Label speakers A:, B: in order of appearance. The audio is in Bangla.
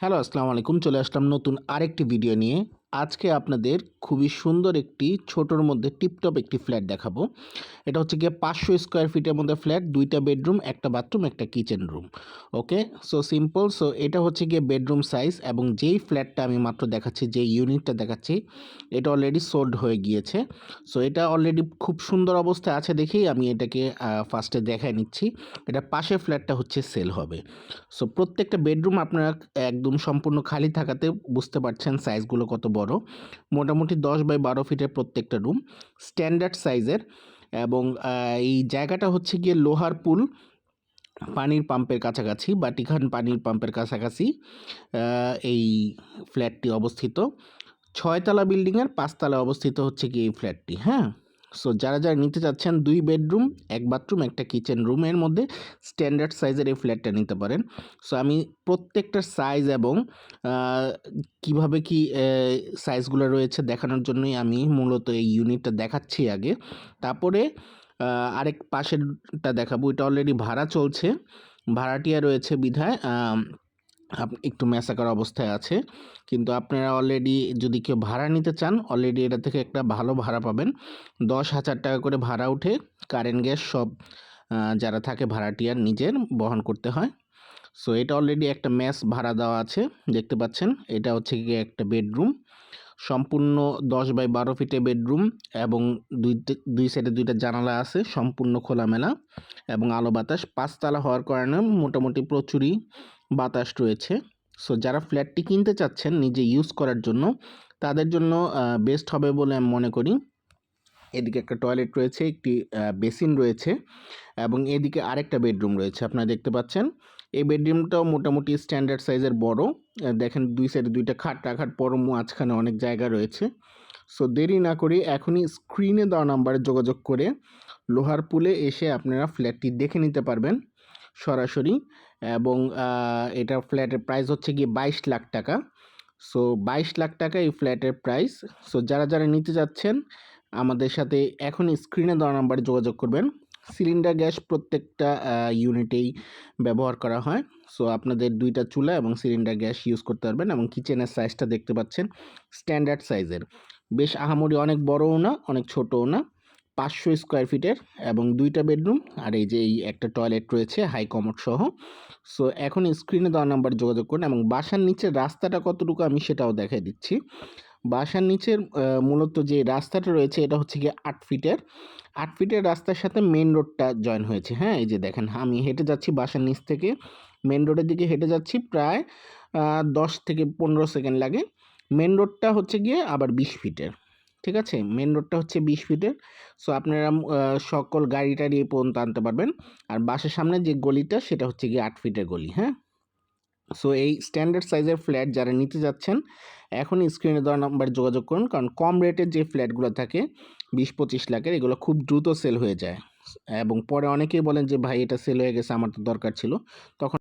A: হ্যালো আসসালামু আলাইকুম। চলে আসলাম নতুন আরেকটি ভিডিও নিয়ে। আজকে আপনাদের খুবই সুন্দর একটি ছোটোর মধ্যে টিপটপ একটি ফ্ল্যাট দেখাবো। এটা হচ্ছে গিয়ে পাঁচশো স্কোয়ার ফিটের মধ্যে ফ্ল্যাট, দুইটা বেডরুম, একটা বাথরুম, একটা kitchen room. Okay? So simple, so এটা হচ্ছে গিয়ে বেডরুম সাইজ এবং যেই ফ্ল্যাটটা আমি মাত্র দেখাচ্ছি যে ইউনিটটা দেখাচ্ছি, এটা অলরেডি সোল্ড হয়ে গিয়েছে। সো এটা অলরেডি খুব সুন্দর অবস্থায় আছে দেখেই আমি এটাকে ফার্স্টে দেখায় নিচ্ছি। এটা পাশের ফ্ল্যাটটা হচ্ছে সেল হবে। সো প্রত্যেকটা বেডরুম আপনারা একদম সম্পূর্ণ খালি থাকাতে বুঝতে পারছেন সাইজগুলো কত বড়। মোটামুটি দশ বাই বারো ফিটের প্রত্যেকটা রুম স্ট্যান্ডার্ড সাইজের এবং এই জায়গাটা হচ্ছে গিয়ে লোহার পুল। পানির পাম্পের কাছাকাছি বাটিখান পানির পাম্পের কাছাকাছি এই ফ্ল্যাটটি অবস্থিত। ছয়তলা বিল্ডিংয়ের পাঁচতলা অবস্থিত হচ্ছে কি এই ফ্ল্যাটটি হ্যাঁ? সো যারা যারা নিতে চাচ্ছেন দুই বেডরুম এক বাথরুম একটা কিচেন রুমের মধ্যে স্ট্যান্ডার্ড সাইজের এই ফ্ল্যাটটা নিতে পারেন। সো আমি প্রত্যেকটা সাইজ এবং কীভাবে কি সাইজগুলো রয়েছে দেখানোর জন্যই আমি মূলত এই ইউনিটটা দেখাচ্ছি আগে। তারপরে আরেক পাশেরটা দেখাবো। এটা অলরেডি ভাড়া চলছে। ভাড়াটিয়া রয়েছে বিধায় একটু মেসাকার অবস্থায় আছে। কিন্তু আপনারা অলরেডি যদি কেউ ভাড়া নিতে চান অলরেডি এটা থেকে একটা ভালো ভাড়া পাবেন। দশ হাজার টাকা করে ভাড়া উঠে কারেন্ট গ্যাস সব যারা থাকে ভাড়াটিয়ার নিজের বহন করতে হয়। সো এটা অলরেডি একটা মেস ভাড়া দেওয়া আছে, দেখতে পাচ্ছেন। এটা হচ্ছে গিয়ে একটা বেডরুম সম্পূর্ণ দশ বাই বারো ফিটে বেডরুম এবং দুই দুই সাইডে দুইটা জানালা আছে, সম্পূর্ণ খোলামেলা এবং আলো বাতাস। পাঁচতলা হওয়ার কারণে মোটামুটি প্রচুরই বাতাস রয়েছে। সো যারা ফ্ল্যাটটি কিনতে চাচ্ছেন নিজে ইউজ করার জন্য, তাদের জন্য বেস্ট হবে বলে আমি মনে করি। এদিকে একটা টয়লেট রয়েছে, একটি বেসিন রয়েছে এবং এদিকে আরেকটা বেডরুম রয়েছে। আপনারা দেখতে পাচ্ছেন, এই বেডরুমটাও মোটামুটি স্ট্যান্ডার্ড সাইজের বড়। দেখেন দুই সাইডে দুইটা খাট রাখার পরও মাঝখানে অনেক জায়গা রয়েছে। সো দেরি না করে এখনই স্ক্রিনে দেওয়া নাম্বারে যোগাযোগ করে লোহার পুলে এসে আপনারা ফ্ল্যাটটি দেখে নিতে পারবেন সরাসরি। এবং আহ, এটা ফ্ল্যাটের প্রাইস হচ্ছে গিয়ে বাইশ লাখ টাকা। সো বাইশ লাখ টাকা এই ফ্ল্যাটের প্রাইস সো যারা যারা নিতে যাচ্ছেন আমাদের সাথে এখনই স্ক্রিনে দেওয়া নাম্বারে যোগাযোগ করবেন। সিলিন্ডার গ্যাস প্রত্যেকটা ইউনিটেই ব্যবহার করা হয়। সো আপনাদের দুইটা চুলা এবং সিলিন্ডার গ্যাস ইউজ করতে পারবেন এবং কিচেনের সাইজটা দেখতে পাচ্ছেন স্ট্যান্ডার্ড সাইজের বেশ আহামরি অনেক বড়ও না অনেক ছোটও না। পাঁচশো স্কোয়ার ফিটের এবং দুইটা বেডরুম আর এই যে এই একটা টয়লেট রয়েছে, হাই কমোড সহ। সো, এখন স্ক্রিনে দেওয়া নাম্বার যোগাযোগ করুন এবং বাসার নিচের রাস্তাটা কতটুকু আমি সেটাও দেখাই দিচ্ছি। বাসার নিচের মূলত যে রাস্তাটা রয়েছে এটা হচ্ছে গিয়ে আট ফিটের। আট ফিটের রাস্তার সাথে মেন রোডটা জয়েন হয়েছে হ্যাঁ? এই যে দেখেন, আমি হেঁটে যাচ্ছি বাসার নিচ থেকে। মেন রোডের দিকে হেঁটে যাচ্ছি প্রায় দশ থেকে পনেরো সেকেন্ড লাগে। মেন রোডটা হচ্ছে গিয়ে আবার বিশ ফিটের। ঠিক আছে? মেন রোডটা হচ্ছে বিশ ফিটের সো আপনারা সকল গাড়ি টাড়ি পর্যন্ত আনতে পারবেন। আর বাসের সামনে যে গলিটা, সেটা হচ্ছে গিয়ে আট ফিটের গলি হ্যাঁ? সো এই স্ট্যান্ডার্ড সাইজের ফ্ল্যাট যারা নিতে যাচ্ছেন এখনই স্ক্রিনে দেওয়া নাম্বার যোগাযোগ করুন। কারণ কম রেটের যে ফ্ল্যাটগুলো থাকে, বিশ পঁচিশ লাখের, এগুলো খুব দ্রুত সেল হয়ে যায়। এবং পরে অনেকেই বলেন যে, ভাই, এটা সেল হয়ে গেছে, আমার তো দরকার ছিল। তখন